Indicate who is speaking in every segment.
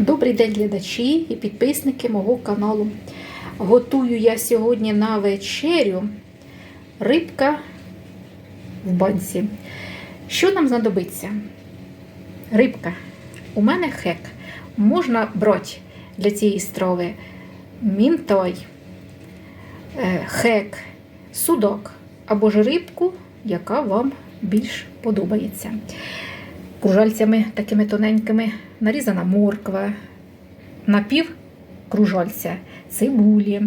Speaker 1: Добрий день, глядачі і підписники мого каналу. Готую я сьогодні на вечерю рибка в банці. Що нам знадобиться? Рибка. У мене хек. Можна брати для цієї страви мінтай, е, хек, судок або ж рибку, яка вам більш подобається. Кружальцями такими тоненькими нарізана морква, напів кружальця, цибулі,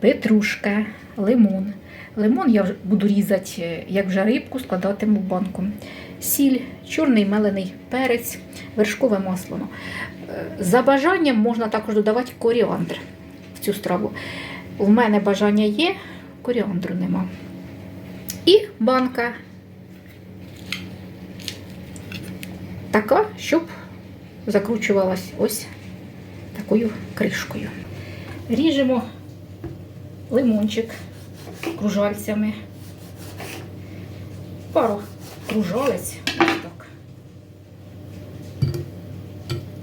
Speaker 1: петрушка, лимон. Лимон я буду різати, е, як вже рибку, складатиму в банку. Сіль, чорний мелений перець, вершкове масло. Е, За бажанням можна також додавати коріандр в цю страву. У мене бажання є, коріандру нема. І банка така, щоб закручувалась ось такою кришкою. Ріжемо лимончик кружальцями. Пару кружалець. Так.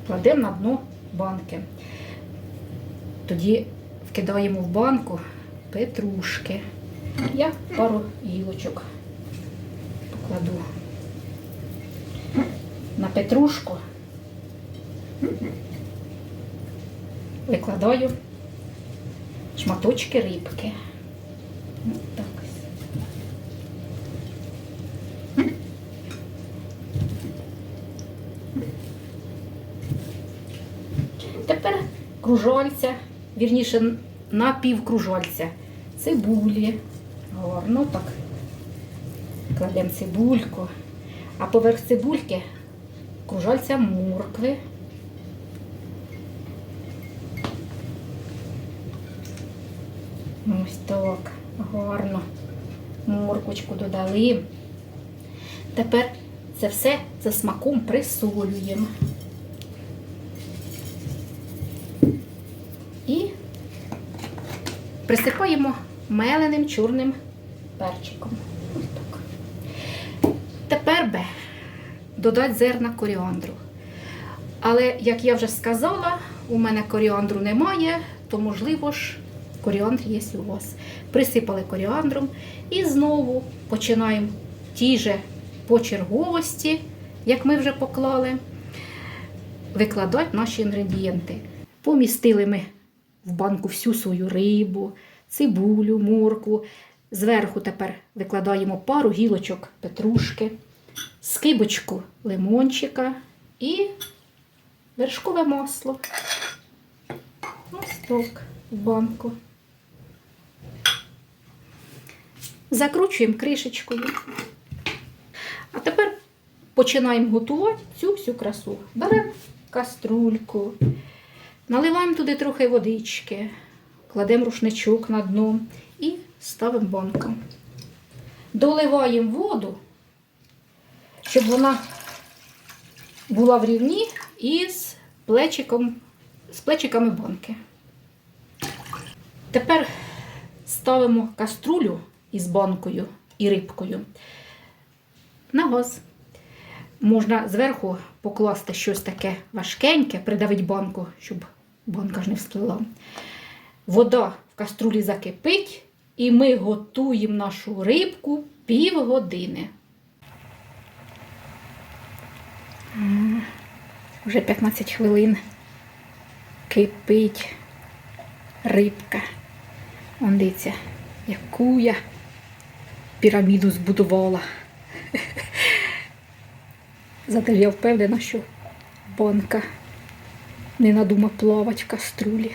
Speaker 1: Кладемо на дно банки. Тоді вкидаємо в банку петрушки. Я пару гілочок покладу на петрушку. Викладаю шматочки рибки. Так ось. Тепер кружальця, вірніше на півкружальця. Цибулі. Гарно так. Кладемо цибульку. А поверх цибульки кружальця моркви. Ось так, гарно. Морквочку додали. Тепер це все за смаком присолюємо. І присипаємо меленим чорним перчиком. Ось так. Тепер би додати зерна коріандру. Але, як я вже сказала, у мене коріандру немає, то, можливо ж, коріандр є у вас. Присипали коріандром і знову починаємо ті же по черговості, як ми вже поклали, викладати наші інгредієнти. Помістили ми в банку всю свою рибу, цибулю, моркву. Зверху тепер викладаємо пару гілочок петрушки, скибочку лимончика і вершкове масло. Ось так в банку. Закручуємо кришечкою. А тепер починаємо готувати цю всю красу. Беремо каструльку, наливаємо туди трохи водички, кладемо рушничок на дно і ставимо банку. Доливаємо воду, щоб вона була в рівні із плечиком, з плечиками банки. Тепер ставимо каструлю із банкою і рибкою на газ. Можна зверху покласти щось таке важкеньке, придавити банку, щоб банка ж не всплила. Вода в каструлі закипить, і ми готуємо нашу рибку півгодини. М, Вже 15 хвилин кипить рибка. Он дивіться, яку я піраміду збудувала. Зате я впевнена, що банка не надума плавати в каструлі.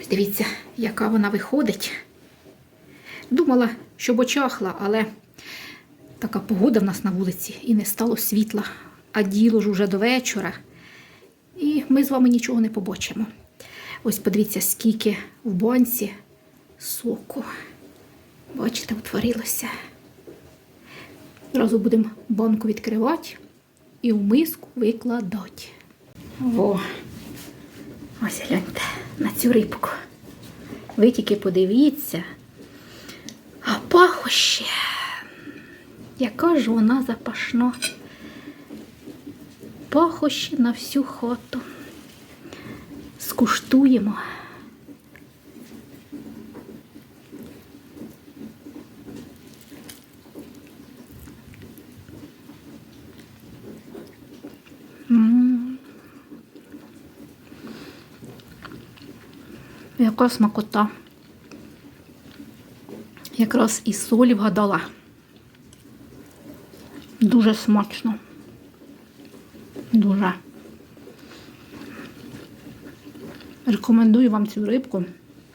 Speaker 1: Ось дивіться, яка вона виходить. Думала, що бочахла, але така погода в нас на вулиці і не стало світла, а діло ж уже до вечора. І ми з вами нічого не побачимо. Ось подивіться, скільки в банці соку. Бачите, утворилося. Зразу будемо банку відкривати і в миску викладати. О, ось гляньте на цю рибку. Ви тільки подивіться. А пахоще. Яка ж вона запашна. пахощі на всю хату. Скуштуємо. М. Яка смакота. Якраз і солі вгадала. Дуже смачно. Дуже. Рекомендую вам цю рибку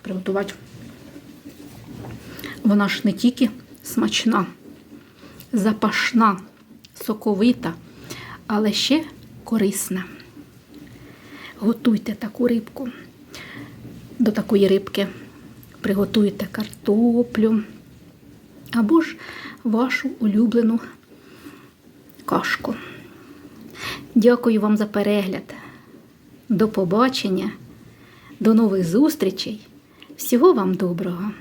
Speaker 1: приготувати. Вона ж не тільки смачна, запашна, соковита, але ще корисна. Готуйте таку рибку. До такої рибки приготуйте картоплю або ж вашу улюблену кашку. Дякую вам за перегляд. До побачення, до нових зустрічей. Всього вам доброго!